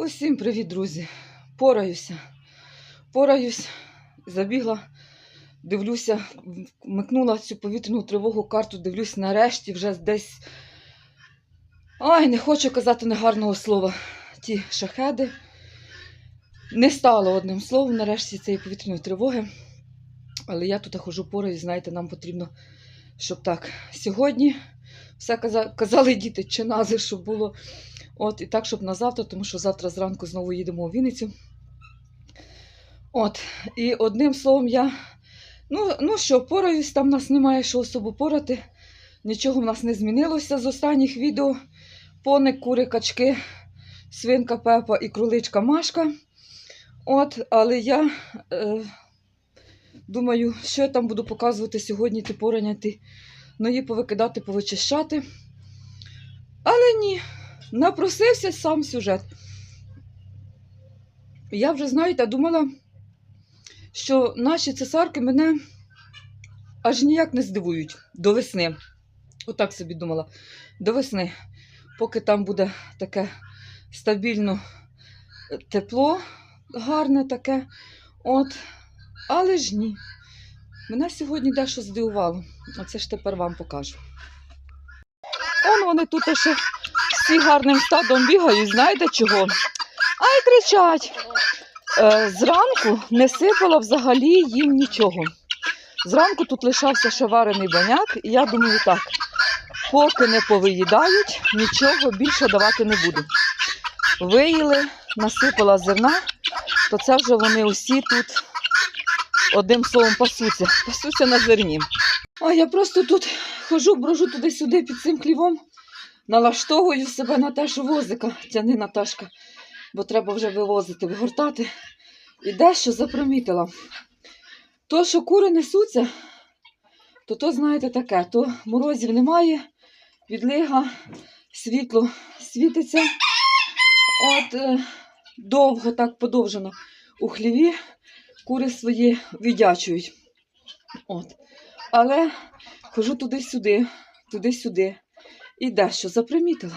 Усім привіт, друзі! Пораюся. Пораюсь, забігла, дивлюся, вмикнула цю повітряну тривогу карту, дивлюсь нарешті вже десь. Ай, не хочу казати негарного слова. Ті шахеди. Не стало одним словом нарешті цієї повітряної тривоги. Але я тут хожу пораюсь, знаєте, нам потрібно, щоб так. Сьогодні все каза- казали діти, чи нази, щоб було. От, і так, щоб на завтра, тому що завтра зранку знову їдемо у Вінницю. От, і одним словом, я. Ну, ну що, пораюсь, там в нас немає що особо порати. Нічого в нас не змінилося з останніх відео. Поник, кури, качки, свинка Пепа і кроличка Машка. От, але я е, думаю, що я там буду показувати сьогодні, ти пораняти, ної повикидати, повичищати. Але ні, напросився сам сюжет. Я вже, знаєте, думала, що наші цесарки мене аж ніяк не здивують до весни. Отак собі думала. До весни, поки там буде таке стабільно тепло, гарне таке. От. Але ж ні. Мене сьогодні дещо здивувало. Оце ж тепер вам покажу. Он вони тут ще всі гарним стадом бігають, знаєте чого? Ай, кричать. Е, зранку не сипала взагалі їм нічого. Зранку тут лишався ще варений баняк, і я думаю так, поки не повиїдають, нічого більше давати не буду. Виїли, насипала зерна, то це вже вони усі тут одним словом пасуться, пасуться на зерні. А я просто тут хожу, брожу туди-сюди під цим хлівом, налаштовую себе на те, що возика тяни Наташка, бо треба вже вивозити, вигортати. І дещо запримітила. То, що кури несуться, то то, знаєте, таке, то морозів немає, відлига, світло світиться. От е, довго так подовжено у хліві кури свої віддячують. От. Але хожу туди-сюди, туди-сюди. І дещо запримітила.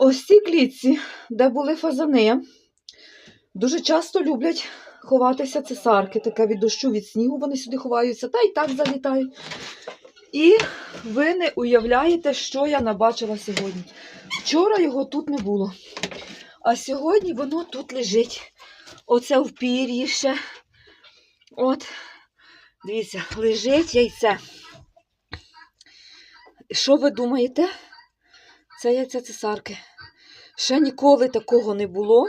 Ось ці клітці, де були фазани, дуже часто люблять ховатися цесарки, таке від дощу, від снігу вони сюди ховаються, та й так залітають. І ви не уявляєте, що я набачила сьогодні. Вчора його тут не було. А сьогодні воно тут лежить. Оце в пір'ї ще. От, дивіться, лежить яйце. Що ви думаєте? Це яйця цесарки. Ще ніколи такого не було,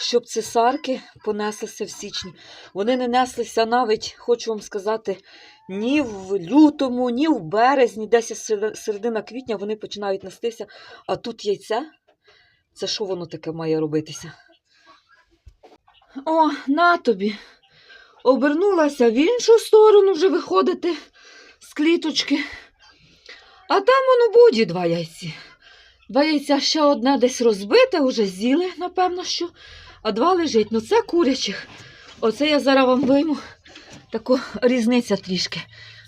щоб цесарки понеслися в січні. Вони не неслися навіть, хочу вам сказати, ні в лютому, ні в березні, десь середина квітня вони починають нестися. А тут яйце. Це що воно таке має робитися? О, на тобі. Обернулася в іншу сторону вже виходити з кліточки. А там воно буде два яйці. Два яйця ще одне десь розбите, вже з'їли, напевно, що, а два лежить. Ну це курячих. Оце я зараз вам вийму таку різниця трішки.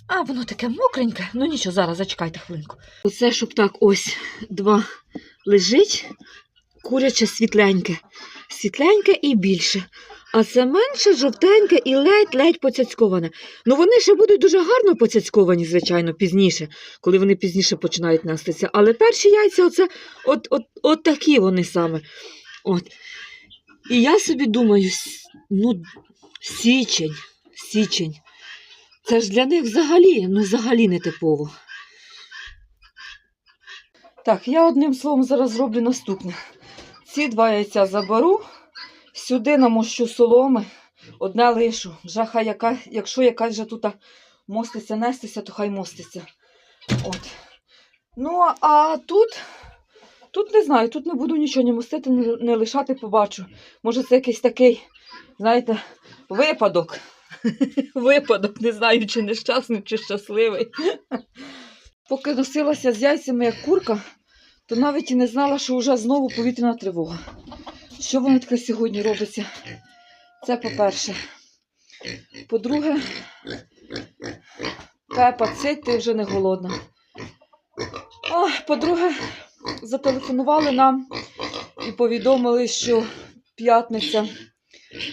А, воно таке мокреньке. Ну нічого, зараз зачекайте хвилинку. Оце, щоб так ось два лежить, куряче світленьке. Світленьке і більше. А це менше жовтеньке і ледь-ледь поцяцьковане. Ну вони ще будуть дуже гарно поцяцьковані, звичайно, пізніше, коли вони пізніше починають нестися. Але перші яйця оце от, от, от такі вони саме. От. І я собі думаю, ну, січень, січень. Це ж для них взагалі, ну взагалі не типово. Так, я одним словом зараз зроблю наступне. Ці два яйця заберу, сюди намощу соломи, одне лишу. Вже хай яка, якщо якась вже тут моститься нестися, то хай моститься. От. Ну, а тут, тут не знаю, тут не буду нічого не мостити, не, не лишати, побачу. Може, це якийсь такий, знаєте, випадок. Випадок, не знаю, чи нещасний, чи щасливий. Поки носилася з яйцями як курка, то навіть і не знала, що вже знову повітряна тривога. Що воно таке сьогодні робиться? Це по-перше. По-друге, Пепа, цей ти вже не голодна. По-друге, зателефонували нам і повідомили, що п'ятниця,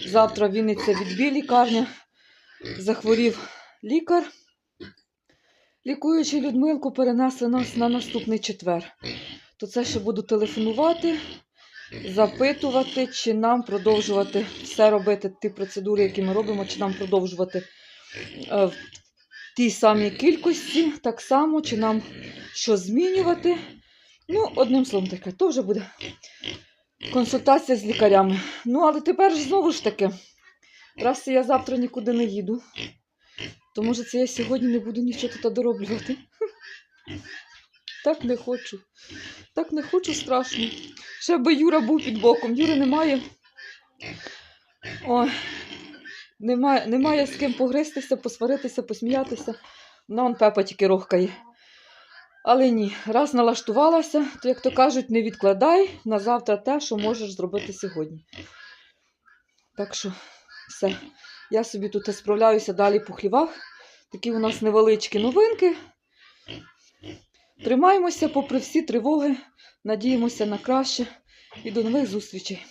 завтра Вінниця відбій лікарня. Захворів лікар. Лікуючи Людмилку, перенесли нас на наступний четвер. То це ще буду телефонувати, запитувати, чи нам продовжувати все робити, ті процедури, які ми робимо, чи нам продовжувати е, в тій самій кількості, так само, чи нам що змінювати. Ну, одним словом таке, то вже буде консультація з лікарями. Ну, але тепер ж знову ж таки, раз я завтра нікуди не їду, то може це я сьогодні не буду нічого тут дороблювати. Так не хочу. Так не хочу страшно. Ще би Юра був під боком. Юри немає. Ой, немає, немає з ким погристися, посваритися, посміятися. Ну, он Пепа тільки рохкає. Але ні, раз налаштувалася, то, як то кажуть, не відкладай на завтра те, що можеш зробити сьогодні. Так що все. Я собі тут справляюся далі по хлівах. Такі у нас невеличкі новинки. Тримаємося попри всі тривоги, надіємося на краще і до нових зустрічей.